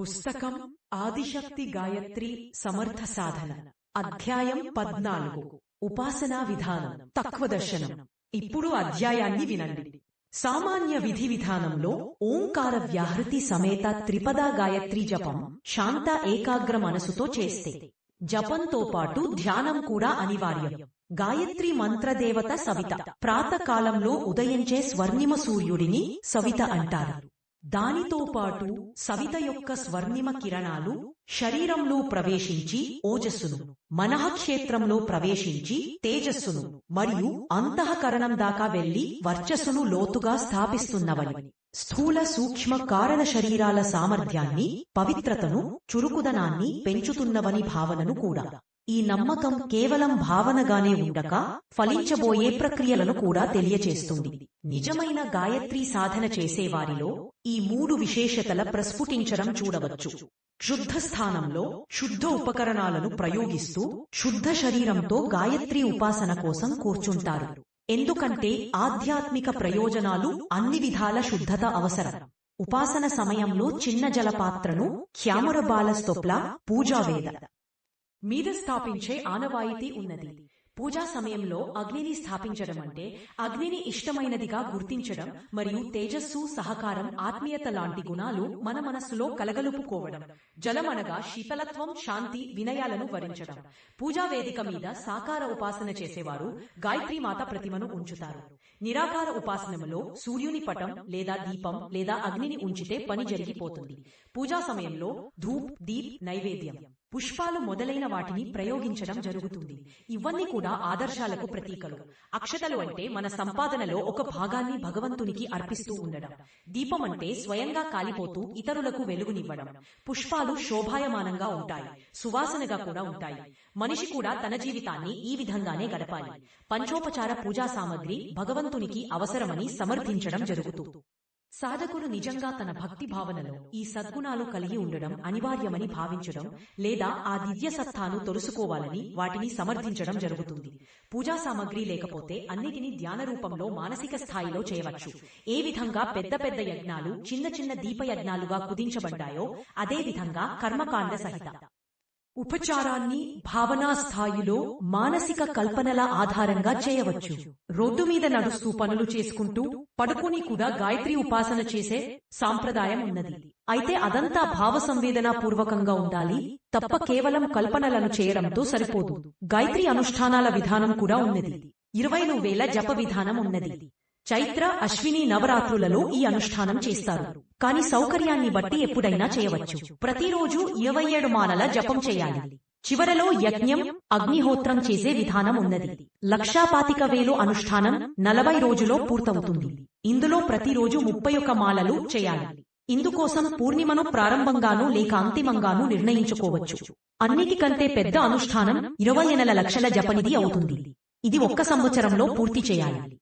పుస్తకం ఆదిశక్తి గాయత్రి సమర్థ సాధన. అధ్యాయం పద్నాలుగు. ఉపాసనా విధానం. తత్వదర్శనం ఇప్పుడు అధ్యాయాన్ని వినండి. సామాన్య విధి విధానంలో ఓంకార వ్యాహృతి సమేత త్రిపదా గాయత్రి జపం శాంత ఏకాగ్ర మనసుతో చేస్తే. జపంతో పాటు ధ్యానం కూడా అనివార్యం. గాయత్రి మంత్రదేవత సవిత. ప్రాతకాలంలో ఉదయించే స్వర్ణిమ సూర్యుడిని సవిత అంటారు. దానితో పాటు సవిత యొక్క స్వర్ణిమ కిరణాలు శరీరంలో ప్రవేశించి ఓజస్సును మనఃక్షేత్రంలో ప్రవేశించి తేజస్సును మరియు అంతఃకరణం దాకా వెళ్ళి వర్చస్సును లోతుగా స్థాపిస్తున్నవని. స్థూల సూక్ష్మ కారణ శరీరాల సామర్థ్యాన్ని పవిత్రతను చురుకుదనాన్ని పెంచుతున్నవని భావనను కూడా. ఈ నమ్మకం కేవలం భావనగానే ఉండక ఫలించబోయే ప్రక్రియలను కూడా తెలియచేస్తుంది. నిజమైన గాయత్రి సాధన చేసేవారిలో ఈ మూడు విశేషతల ప్రస్ఫుటించడం చూడవచ్చు. శుద్ధ స్థానంలో శుద్ధ ఉపకరణాలను ప్రయోగిస్తూ శుద్ధ శరీరంతో గాయత్రి ఉపాసన కోసం కూర్చుంటారు. ఎందుకంటే ఆధ్యాత్మిక ప్రయోజనాలు అన్ని విధాల శుద్ధత అవసరం. ఉపాసన సమయంలో చిన్న జలపాత్రను ఖ్యామర బాలస్తొప్ల పూజావేద మీద స్థాపించే ఆనవాయితీ ఉన్నది. పూజా సమయంలో అగ్నిని స్థాపించడం అంటే అగ్నిని ఇష్టమైనదిగా గుర్తించడం మరియు తేజస్సు సహకారం ఆత్మీయత లాంటి గుణాలు మన మనస్సులో కలగలుపుకోవడం. జలమనగా శీతలత్వం శాంతి వినయాలను వరించడం. పూజా వేదిక మీద సాకార ఉపాసన చేసేవారు గాయత్రీ మాత ప్రతిమను ఉంచుతారు. నిరాకార ఉపాసనలో సూర్యుని పటం లేదా దీపం లేదా అగ్నిని ఉంచితే పని జరిగిపోతుంది. పూజా సమయంలో ధూప్ దీప్ నైవేద్యం. పుష్పాలు మొదలైన వాటిని ప్రయోగించడం జరుగుతుంది. ఇవన్నీ కూడా ఆదర్శాలకు ప్రతీకలు. అక్షతలు అంటే మన సంపాదనలో ఒక భాగాన్ని భగవంతునికి అర్పిస్తూ ఉండడం. దీపం అంటే స్వయంగా కాలిపోతూ ఇతరులకు వెలుగునివ్వడం. పుష్పాలు శోభాయమానంగా ఉంటాయి. సువాసనగా కూడా ఉంటాయి. మనిషి కూడా తన జీవితాన్ని ఈ విధంగానే గడపాలి. పంచోపచార పూజా సామగ్రి భగవంతునికి అవసరమని సమర్థించడం జరుగుతుంది సాధకుడు నిజంగా తన భక్తి భావనలో ఈ సద్గుణాలు కలిగి ఉండడం అనివార్యమని భావించడం లేదా ఆ దివ్య సత్తాను తొలుసుకోవాలని వాటిని సమర్థించడం జరుగుతుంది. పూజా సామగ్రి లేకపోతే అన్నిటినీ ధ్యాన రూపంలో మానసిక స్థాయిలో చేయవచ్చు. ఏ విధంగా పెద్ద పెద్ద యజ్ఞాలు చిన్న చిన్న దీప యజ్ఞాలుగా కుదించబడ్డాయో అదే విధంగా కర్మకాండ సహిత. ఉపచారాన్ని భావనా స్థాయిలో మానసిక కల్పనల ఆధారంగా చేయవచ్చు. రోడ్డు మీద నడుస్తూ పనులు చేసుకుంటూ పడుకుని కూడా గాయత్రి ఉపాసన చేసే సాంప్రదాయం ఉన్నది. అయితే అదంతా భావ సంవేదన పూర్వకంగా ఉండాలి. తప్ప కేవలం కల్పనలను చేయడంతో సరిపోదు. గాయత్రి అనుష్ఠానాల విధానం కూడా ఉన్నది. ఇరవై వేల జప విధానం ఉన్నది. చైత్ర అశ్విని నవరాత్రులలో ఈ అనుష్ఠానం చేస్తారు. కాని సౌకర్యాన్ని బట్టి ఎప్పుడైనా చేయవచ్చు. ప్రతిరోజు ఇరవై ఏడు మాలల జపం చేయాలి. చివరలో యజ్ఞం అగ్నిహోత్రం చేసే విధానం ఉన్నది. లక్షాపాతిక వేలు అనుష్ఠానం నలభై రోజులో పూర్తవుతుంది. ఇందులో ప్రతిరోజు ముప్పై ఒక్క మాలలు చేయాలి. ఇందుకోసం పూర్ణిమను ప్రారంభంగానూ లేక అంతిమంగానూ నిర్ణయించుకోవచ్చు. అన్నిటికంటే పెద్ద అనుష్ఠానం ఇరవై ఎనల లక్షల జపనిది అవుతుంది. ఇది ఒక్క సంవత్సరంలో పూర్తి చేయాలి.